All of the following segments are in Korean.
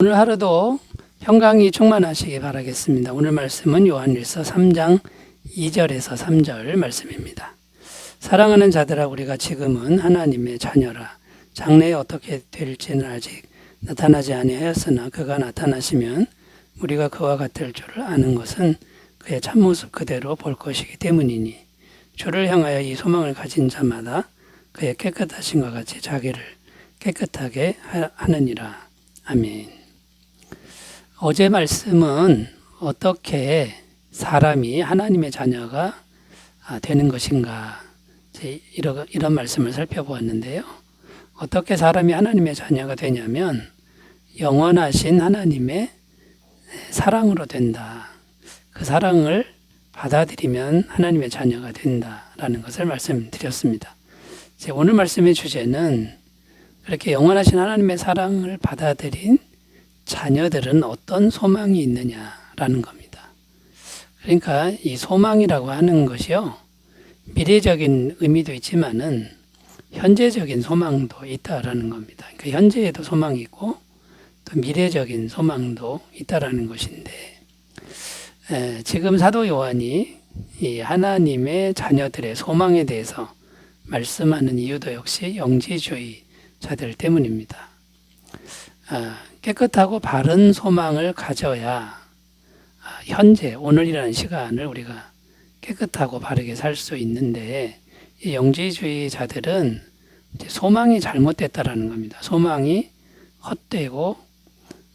오늘 하루도 평강이 충만하시기 바라겠습니다. 오늘 말씀은 요한일서 3장 2절에서 3절 말씀입니다. 사랑하는 자들아 우리가 지금은 하나님의 자녀라 장래에 어떻게 될지는 아직 나타나지 아니하였으나 그가 나타나시면 우리가 그와 같을 줄을 아는 것은 그의 참모습 그대로 볼 것이기 때문이니 주를 향하여 이 소망을 가진 자마다 그의 깨끗하심과 같이 자기를 깨끗하게 하- 하느니라. 아멘. 어제 말씀은 어떻게 사람이 하나님의 자녀가 아, 되는 것인가 이런, 이런 말씀을 살펴보았는데요. 어떻게 사람이 하나님의 자녀가 되냐면 영원하신 하나님의 사랑으로 된다. 그 사랑을 받아들이면 하나님의 자녀가 된다라는 것을 말씀드렸습니다. 오늘 말씀의 주제는 그렇게 영원하신 하나님의 사랑을 받아들인 자녀들은 어떤 소망이 있느냐라는 겁니다. 그러니까 이 소망이라고 하는 것이요. 미래적인 의미도 있지만은 현재적인 소망도 있다라는 겁니다. 그러니까 현재에도 소망이 있고 또 미래적인 소망도 있다라는 것인데 에, 지금 사도 요한이 이 하나님의 자녀들의 소망에 대해서 말씀하는 이유도 역시 영지주의자들 때문입니다. 아, 깨끗하고 바른 소망을 가져야 아, 현재 오늘이라는 시간을 우리가 깨끗하고 바르게 살 수 있는데 이 영지주의자들은 소망이 잘못됐다라는 겁니다. 소망이 헛되고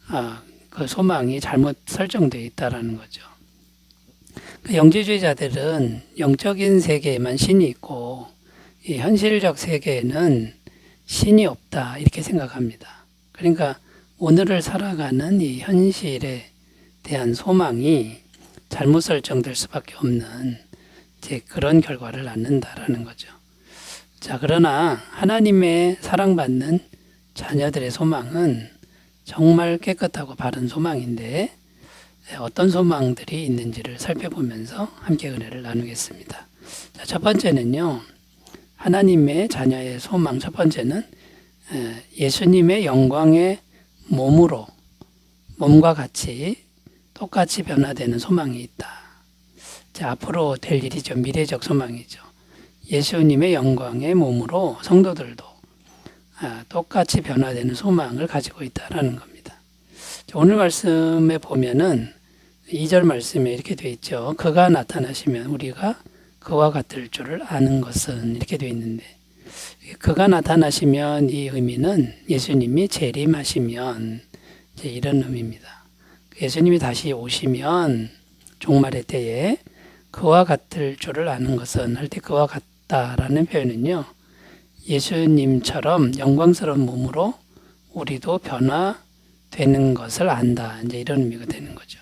아, 그 소망이 잘못 설정되어 있다라는 거죠. 그 영지주의자들은 영적인 세계에만 신이 있고 이 현실적 세계에는 신이 없다 이렇게 생각합니다. 그러니까 오늘을 살아가는 이 현실에 대한 소망이 잘못 설정될 수밖에 없는 이제 그런 결과를 낳는다라는 거죠. 자, 그러나 하나님의 사랑받는 자녀들의 소망은 정말 깨끗하고 바른 소망인데 어떤 소망들이 있는지를 살펴보면서 함께 은혜를 나누겠습니다. 자, 첫 번째는요. 하나님의 자녀의 소망 첫 번째는 에, 예수님의 영광의 몸으로 몸과 같이 똑같이 변화되는 소망이 있다. 자, 앞으로 될 일이죠. 미래적 소망이죠. 예수님의 영광의 몸으로 성도들도 아, 똑같이 변화되는 소망을 가지고 있다라는 겁니다. 자, 오늘 말씀에 보면은 2절 말씀에 이렇게 되어 있죠. 그가 나타나시면 우리가 그와 같을 줄을 아는 것은 이렇게 되어 있는데 그가 나타나시면 이 의미는 예수님이 재림하시면 이런 의미입니다. 예수님이 다시 오시면 종말의 때에 그와 같을 줄을 아는 것은 할 때 그와 같다라는 표현은요. 예수님처럼 영광스러운 몸으로 우리도 변화되는 것을 안다. 이제 이런 의미가 되는 거죠.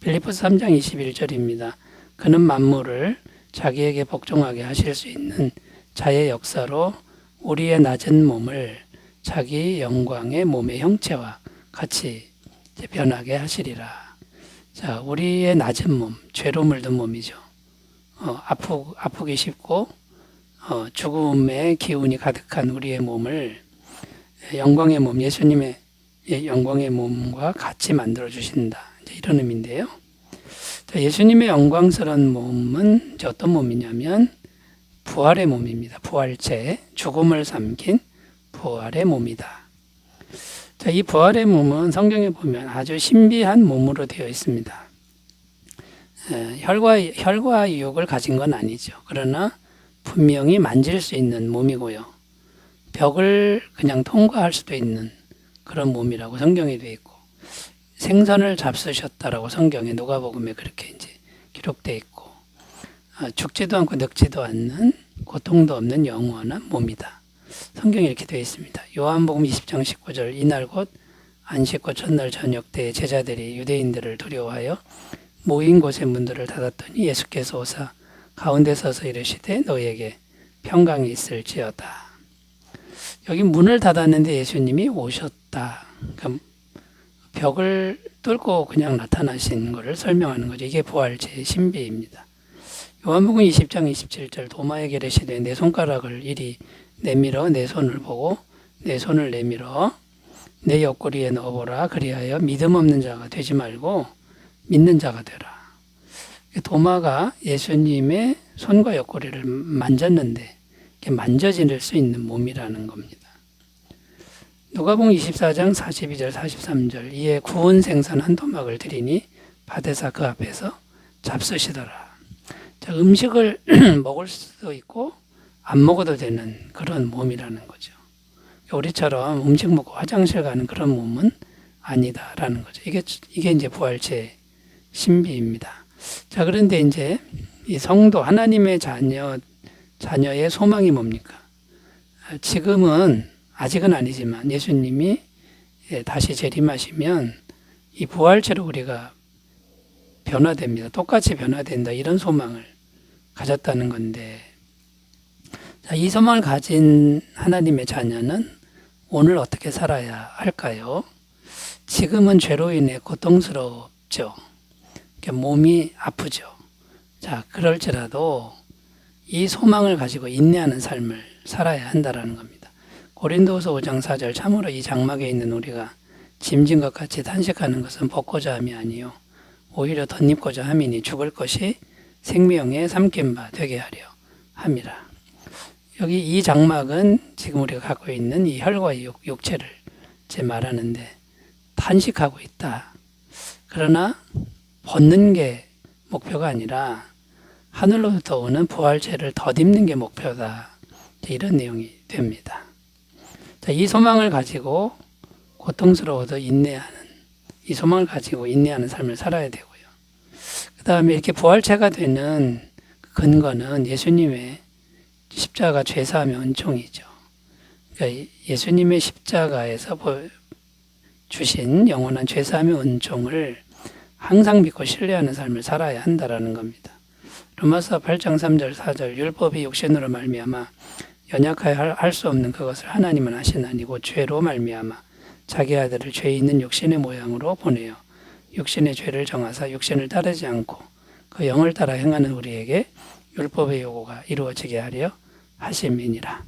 빌리포스 3장 21절입니다. 그는 만물을 자기에게 복종하게 하실 수 있는 자의 역사로 우리의 낮은 몸을 자기 영광의 몸의 형체와 같이 변하게 하시리라. 자, 우리의 낮은 몸, 죄로 물든 몸이죠. 어, 아프, 아프기 쉽고 어, 죽음의 기운이 가득한 우리의 몸을 영광의 몸, 예수님의 예, 영광의 몸과 같이 만들어 주신다. 이런 의미인데요. 자, 예수님의 영광스러운 몸은 어떤 몸이냐면 부활의 몸입니다. 부활체, 죽음을 삼킨 부활의 몸이다. 자, 이 부활의 몸은 성경에 보면 아주 신비한 몸으로 되어 있습니다. 에, 혈과 혈과 육을 가진 건 아니죠. 그러나 분명히 만질 수 있는 몸이고요. 벽을 그냥 통과할 수도 있는 그런 몸이라고 성경에 되어 있고 생선을 잡수셨다라고 성경에 누가복음에 그렇게 이제 기록되어 있고 아, 죽지도 않고 늙지도 않는 고통도 없는 영원한 몸이다. 성경에 이렇게 되어 있습니다. 요한복음 20장 19절 이날 곧 안식과 첫날 저녁 때 제자들이 유대인들을 두려워하여 모인 곳의 문들을 닫았더니 예수께서 오사 가운데 서서 이르시되 너희에게 평강이 있을지어다. 여기 문을 닫았는데 예수님이 오셨다. 그러니까 벽을 뚫고 그냥 나타나신 것을 설명하는 거죠. 이게 부활제의 신비입니다. 요한복음 20장 27절 도마에게 이르시되 내 손가락을 이리 내밀어 내 손을 보고 내 손을 내밀어 내 옆구리에 넣어보라. 그리하여 믿음 없는 자가 되지 말고 믿는 자가 되라. 도마가 예수님의 손과 옆구리를 만졌는데 만져질 수 있는 몸이라는 겁니다. 누가복음 24장 42절 43절 이에 구운 생선 한 토막을 드리니 바데사 그 앞에서 잡수시더라. 자, 음식을 먹을 수도 있고 안 먹어도 되는 그런 몸이라는 거죠. 우리처럼 음식 먹고 화장실 가는 그런 몸은 아니다라는 거죠. 이게 이게 이제 부활체 신비입니다. 자, 그런데 이제 이 성도 하나님의 자녀 자녀의 소망이 뭡니까? 아, 지금은 아직은 아니지만 예수님이 예, 다시 재림하시면 이 부활체로 우리가 변화됩니다. 똑같이 변화된다. 이런 소망을 가졌다는 건데, 자, 이 소망을 가진 하나님의 자녀는 오늘 어떻게 살아야 할까요? 지금은 죄로 인해 고통스럽죠. 그러니까 몸이 아프죠. 자, 그럴지라도 이 소망을 가지고 인내하는 삶을 살아야 한다라는 겁니다. 고린도후서 5장 4절 참으로 이 장막에 있는 우리가 짐진 것 같이 단식하는 것은 벗고자 함이 아니요 오히려 덧입고자 함이니 죽을 것이 생명의 삼킨 바 되게 하려 함이라. 여기 이 장막은 지금 우리가 갖고 있는 이 혈과 육, 육체를 제 말하는데 단식하고 있다. 그러나 벗는 게 목표가 아니라 하늘로부터 오는 부활체를 덧입는 게 목표다. 이런 내용이 됩니다. 자, 이 소망을 가지고 고통스러워도 인내하는 이 소망을 가지고 인내하는 삶을 살아야 되고요. 그 다음에 이렇게 부활체가 되는 근거는 예수님의 십자가 죄사함의 은총이죠. 그러니까 예수님의 십자가에서 주신 영원한 죄사함의 은총을 항상 믿고 신뢰하는 삶을 살아야 한다라는 겁니다. 로마서 8장 3절 4절 율법이 육신으로 말미암아 연약하여 할 수 없는 그것을 하나님은 하시나니 곧 죄로 말미암아 자기 아들을 죄 있는 육신의 모양으로 보내어 육신의 죄를 정하사 육신을 따르지 않고 그 영을 따라 행하는 우리에게 율법의 요구가 이루어지게 하려 하심이니라.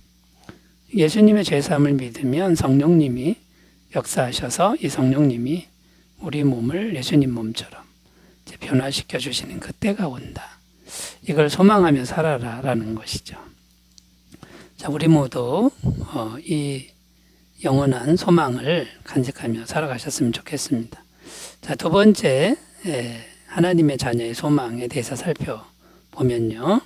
예수님의 죄사함을 믿으면 성령님이 역사하셔서 이 성령님이 우리 몸을 예수님 몸처럼 변화시켜 주시는 그때가 온다. 이걸 소망하며 살아라라는 것이죠. 자, 우리 모두 어, 이 영원한 소망을 간직하며 살아가셨으면 좋겠습니다. 자, 두 번째 에, 하나님의 자녀의 소망에 대해서 살펴보면요.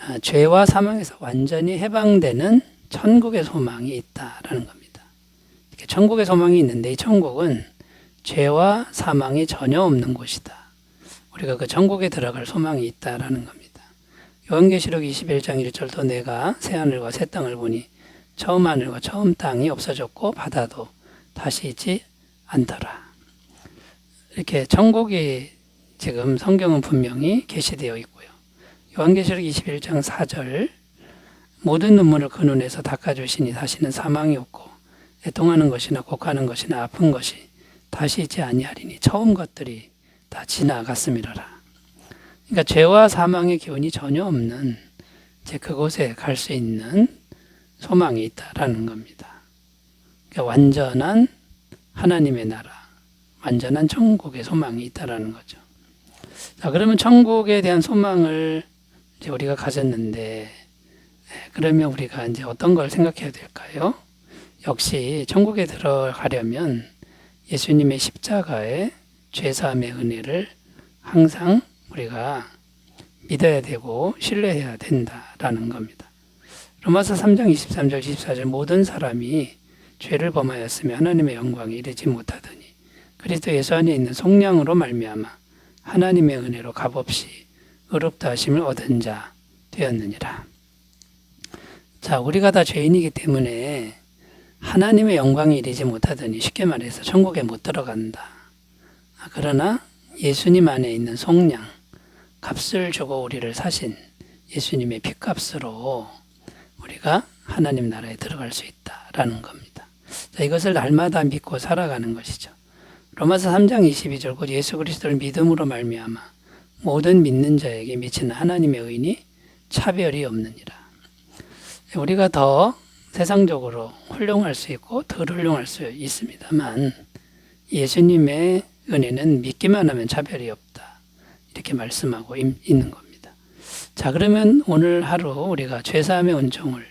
아, 죄와 사망에서 완전히 해방되는 천국의 소망이 있다라는 겁니다. 천국의 소망이 있는데 이 천국은 죄와 사망이 전혀 없는 곳이다. 우리가 그 천국에 들어갈 소망이 있다라는 겁니다. 요한계시록 21장 1절도 내가 새 하늘과 새 땅을 보니 처음 하늘과 처음 땅이 없어졌고 바다도 다시 있지 않더라. 이렇게 천국이 지금 성경은 분명히 계시되어 있고요. 요한계시록 21장 4절 모든 눈물을 그 눈에서 닦아주시니 다시는 사망이 없고 애통하는 것이나 곡하는 것이나 아픈 것이 다시 있지 아니하리니 처음 것들이 다 지나갔음이라라. 그러니까 죄와 사망의 기운이 전혀 없는 이제 그곳에 갈 수 있는 소망이 있다라는 겁니다. 그러니까 완전한 하나님의 나라, 완전한 천국의 소망이 있다라는 거죠. 자, 그러면 천국에 대한 소망을 이제 우리가 가졌는데, 그러면 우리가 이제 어떤 걸 생각해야 될까요? 역시 천국에 들어가려면 예수님의 십자가에 죄사함의 은혜를 항상 우리가 믿어야 되고 신뢰해야 된다라는 겁니다. 로마서 3장 23절 24절 모든 사람이 죄를 범하였으며 하나님의 영광에 이르지 못하더니 그리스도 예수 안에 있는 속량으로 말미암아 하나님의 은혜로 값없이 의롭다 하심을 얻은 자 되었느니라. 자, 우리가 다 죄인이기 때문에 하나님의 영광에 이르지 못하더니 쉽게 말해서 천국에 못 들어간다. 아, 그러나 예수님 안에 있는 속량, 값을 주고 우리를 사신 예수님의 핏값으로 우리가 하나님 나라에 들어갈 수 있다라는 겁니다. 자, 이것을 날마다 믿고 살아가는 것이죠. 로마서 3장 22절 곧 예수 그리스도를 믿음으로 말미암아 모든 믿는 자에게 미치는 하나님의 의인이 차별이 없느니라. 우리가 더 세상적으로 훌륭할 수 있고 덜 훌륭할 수 있습니다만 예수님의 은혜는 믿기만 하면 차별이 없다. 이렇게 말씀하고 있- 있는 겁니다. 자, 그러면 오늘 하루 우리가 죄사함의 은총을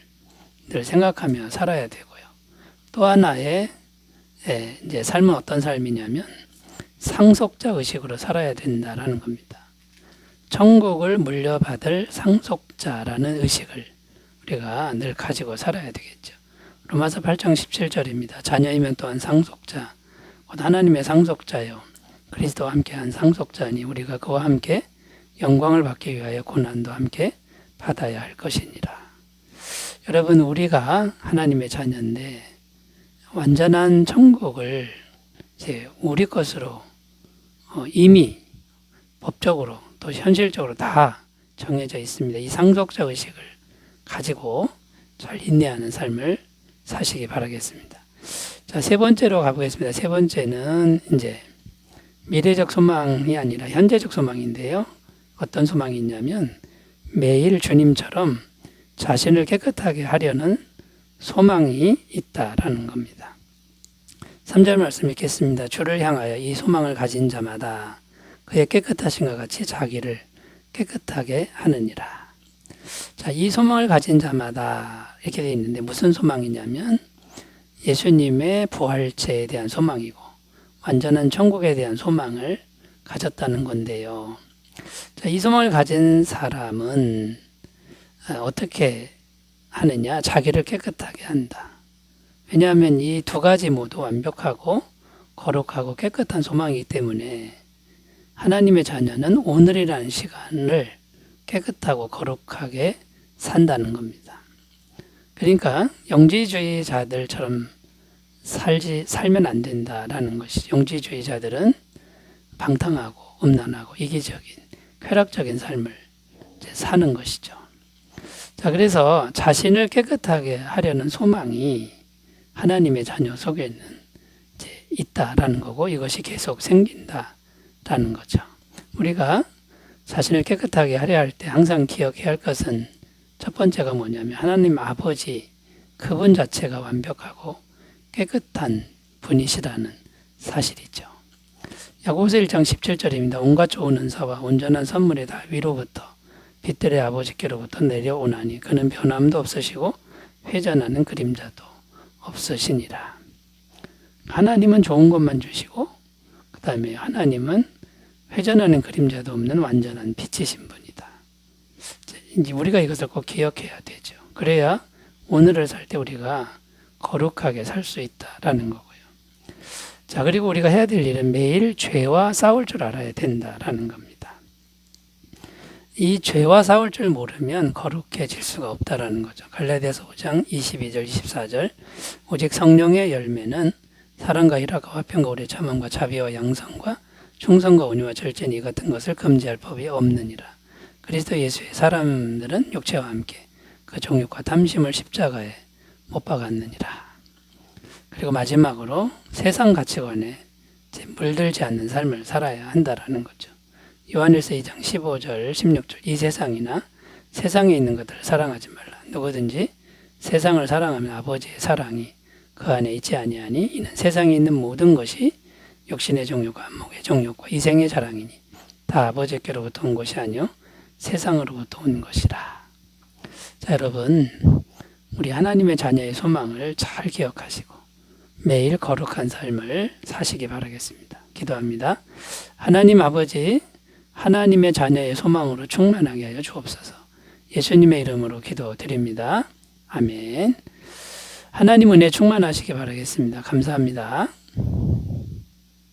늘 생각하며 살아야 되고요. 또 하나의 예, 이제 삶은 어떤 삶이냐면 상속자 의식으로 살아야 된다라는 겁니다. 천국을 물려받을 상속자라는 의식을 우리가 늘 가지고 살아야 되겠죠. 로마서 8장 17절입니다. 자녀이면 또한 상속자, 곧 하나님의 상속자요. 그리스도와 함께한 상속자니 우리가 그와 함께 영광을 받기 위하여 고난도 함께 받아야 할 것이니라. 여러분 우리가 하나님의 자녀인데 완전한 천국을 이제 우리 것으로 어, 이미 법적으로 또 현실적으로 다 정해져 있습니다. 이 상속자 의식을 가지고 잘 인내하는 삶을 사시기 바라겠습니다. 자, 세 번째로 가보겠습니다. 세 번째는 이제 미래적 소망이 아니라 현재적 소망인데요. 어떤 소망이 있냐면 매일 주님처럼 자신을 깨끗하게 하려는 소망이 있다라는 겁니다. 3절 말씀 읽겠습니다. 주를 향하여 이 소망을 가진 자마다 그의 깨끗하신과 같이 자기를 깨끗하게 하느니라. 자, 이 소망을 가진 자마다 이렇게 되어 있는데 무슨 소망이냐면 예수님의 부활체에 대한 소망이고 완전한 천국에 대한 소망을 가졌다는 건데요. 자, 이 소망을 가진 사람은 어, 어떻게 하느냐? 자기를 깨끗하게 한다. 왜냐하면 이 두 가지 모두 완벽하고 거룩하고 깨끗한 소망이기 때문에 하나님의 자녀는 오늘이라는 시간을 깨끗하고 거룩하게 산다는 겁니다. 그러니까 영지주의자들처럼 살지 살면 안 된다라는 것이 영지주의자들은 방탕하고 음란하고 이기적인 쾌락적인 삶을 사는 것이죠. 자, 그래서 자신을 깨끗하게 하려는 소망이 하나님의 자녀 속에는 이제 있다라는 거고 이것이 계속 생긴다라는 거죠. 우리가 자신을 깨끗하게 하려 할 때 항상 기억해야 할 것은 첫 번째가 뭐냐면 하나님 아버지 그분 자체가 완벽하고 깨끗한 분이시라는 사실이죠. 야고보서 1장 17절입니다. 온갖 좋은 은사와 온전한 선물이 다 위로부터 빛들의 아버지께로부터 내려오나니 그는 변함도 없으시고 회전하는 그림자도 없으시니라. 하나님은 좋은 것만 주시고 그 다음에 하나님은 회전하는 그림자도 없는 완전한 빛이신 분이다. 이제 우리가 이것을 꼭 기억해야 되죠. 그래야 오늘을 살 때 우리가 거룩하게 살 수 있다라는 거고요. 자, 그리고 우리가 해야 될 일은 매일 죄와 싸울 줄 알아야 된다라는 겁니다. 이 죄와 싸울 줄 모르면 거룩해질 수가 없다라는 거죠. 갈라디아서 5장 22절 24절 오직 성령의 열매는 사랑과 희락과 화평과 오래 참음과 자비와 양성과 충성과 온유와 절제니 이 같은 것을 금지할 법이 없느니라. 그리스도 예수의 사람들은 육체와 함께 그 정욕과 탐심을 십자가에 못 박았느니라. 그리고 마지막으로 세상 가치관에 물들지 않는 삶을 살아야 한다라는 거죠. 요한일서 2장 15절 16절 이 세상이나 세상에 있는 것들을 사랑하지 말라. 누구든지 세상을 사랑하면 아버지의 사랑이 그 안에 있지 아니하니 이는 세상에 있는 모든 것이 육신의 정욕과 안목의 정욕과 이생의 자랑이니 다 아버지께로부터 온 것이 아니요 세상으로부터 온 것이라. 자 여러분 우리 하나님의 자녀의 소망을 잘 기억하시고 매일 거룩한 삶을 사시기 바라겠습니다. 기도합니다. 하나님 아버지 하나님의 자녀의 소망으로 충만하게 하여 주옵소서. 예수님의 이름으로 기도드립니다. 아멘. 하나님 은혜 충만하시기 바라겠습니다. 감사합니다.